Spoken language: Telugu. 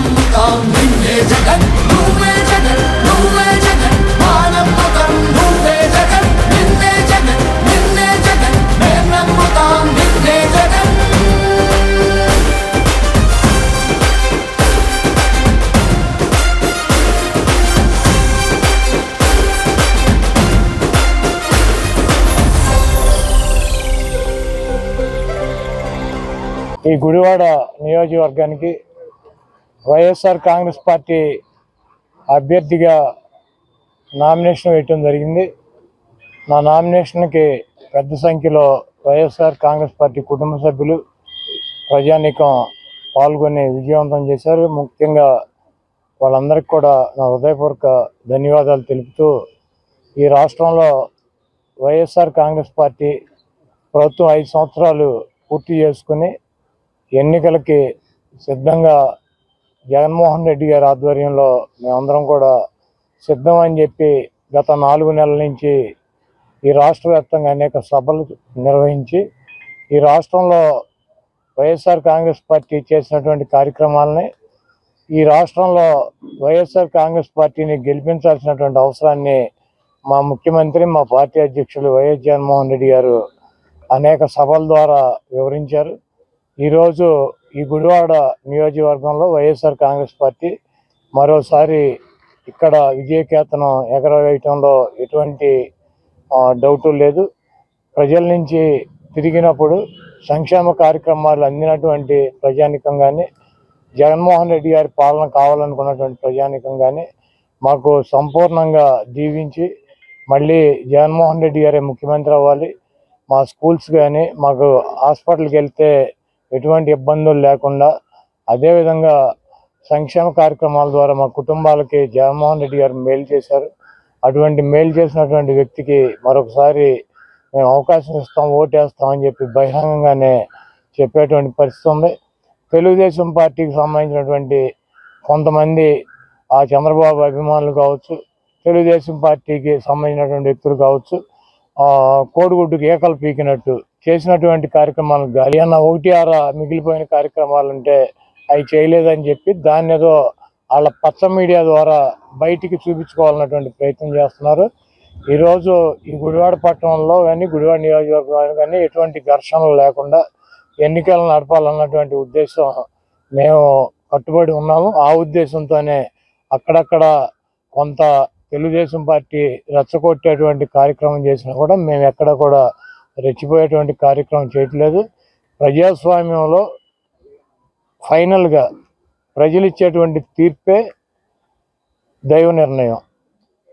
నమ్ముతాం నిన్నే జగన్ నువ్వే జగన్ నువ్వే జగన్ మా నమ్మకం నువ్వే జగన్ నిన్నే జగన్ నిన్నే జగన్ మేం నమ్ముతాం నిన్నే జగన్ ఈ గుడివాడ నియోజకవర్గానికి వైఎస్ఆర్ కాంగ్రెస్ పార్టీ అభ్యర్థిగా నామినేషన్ వేయటం జరిగింది. నా నామినేషన్కి పెద్ద సంఖ్యలో వైఎస్ఆర్ కాంగ్రెస్ పార్టీ కుటుంబ సభ్యులు ప్రజానీకం పాల్గొని విజయవంతం చేశారు. ముఖ్యంగా వాళ్ళందరికీ కూడా నా హృదయపూర్వక ధన్యవాదాలు తెలుపుతూ ఈ రాష్ట్రంలో వైఎస్ఆర్ కాంగ్రెస్ పార్టీ ప్రభుత్వం ఐదు సంవత్సరాలు పూర్తి చేసుకుని ఎన్నికలకి సిద్ధంగా జగన్మోహన్ రెడ్డి గారి ఆధ్వర్యంలో మేమందరం కూడా సిద్ధం అని చెప్పి గత నాలుగు నెలల నుంచి ఈ రాష్ట్ర వ్యాప్తంగా అనేక సభలు నిర్వహించి ఈ రాష్ట్రంలో వైఎస్ఆర్ కాంగ్రెస్ పార్టీ చేసినటువంటి కార్యక్రమాలని ఈ రాష్ట్రంలో వైఎస్ఆర్ కాంగ్రెస్ పార్టీని గెలిపించాల్సినటువంటి అవసరాన్ని మా ముఖ్యమంత్రి మా పార్టీ అధ్యక్షులు వైఎస్ జగన్మోహన్ రెడ్డి గారు అనేక సభల ద్వారా వివరించారు. ఈరోజు ఈ గుడివాడ నియోజకవర్గంలో వైఎస్ఆర్ కాంగ్రెస్ పార్టీ మరోసారి ఇక్కడ విజయకేతనం ఎగరవేయటంలో ఎటువంటి డౌటు లేదు. ప్రజల నుంచి తిరిగినప్పుడు సంక్షేమ కార్యక్రమాలు అందినటువంటి ప్రజానికం కానీ జగన్మోహన్ రెడ్డి గారి పాలన కావాలనుకున్నటువంటి ప్రజానికం కానీ మాకు సంపూర్ణంగా దీవించి మళ్ళీ జగన్మోహన్ రెడ్డి గారే ముఖ్యమంత్రి అవ్వాలి. మా స్కూల్స్ కానీ మాకు హాస్పిటల్కి వెళ్తే ఎటువంటి ఇబ్బందులు లేకుండా అదేవిధంగా సంక్షేమ కార్యక్రమాల ద్వారా మా కుటుంబాలకి జగన్మోహన్ రెడ్డి గారు మేలు చేశారు. అటువంటి మేలు చేసినటువంటి వ్యక్తికి మరొకసారి మేము అవకాశం ఇస్తాం ఓటేస్తాం అని చెప్పి బహిరంగంగానే చెప్పేటువంటి పరిస్థితి ఉంది. తెలుగుదేశం పార్టీకి సంబంధించినటువంటి కొంతమంది ఆ చంద్రబాబు అభిమానులు కావచ్చు తెలుగుదేశం పార్టీకి సంబంధించినటువంటి వ్యక్తులు కావచ్చు కోడిగుడ్డుకి ఏకలు పీకినట్టు చేసినటువంటి కార్యక్రమాలు గాలి అన్న ఒకటి ఆర మిగిలిపోయిన కార్యక్రమాలు ఉంటే అవి చేయలేదని చెప్పి దాన్ని ఏదో వాళ్ళ పచ్చ మీడియా ద్వారా బయటికి చూపించుకోవాలన్నటువంటి ప్రయత్నం చేస్తున్నారు. ఈరోజు ఈ గుడివాడ పట్టణంలో కానీ గుడివాడ నియోజకవర్గంలో కానీ ఎటువంటి ఘర్షణలు లేకుండా ఎన్నికలు నడపాలన్నటువంటి ఉద్దేశం మేము కట్టుబడి ఉన్నాము. ఆ ఉద్దేశంతోనే అక్కడక్కడ కొంత తెలుగుదేశం పార్టీ రెచ్చగొట్టేటువంటి కార్యక్రమం చేసినా కూడా మేము ఎక్కడ కూడా రెచ్చిపోయేటువంటి కార్యక్రమం చేయట్లేదు. ప్రజాస్వామ్యంలో ఫైనల్గా ప్రజలు ఇచ్చేటువంటి తీర్పే దైవ నిర్ణయం.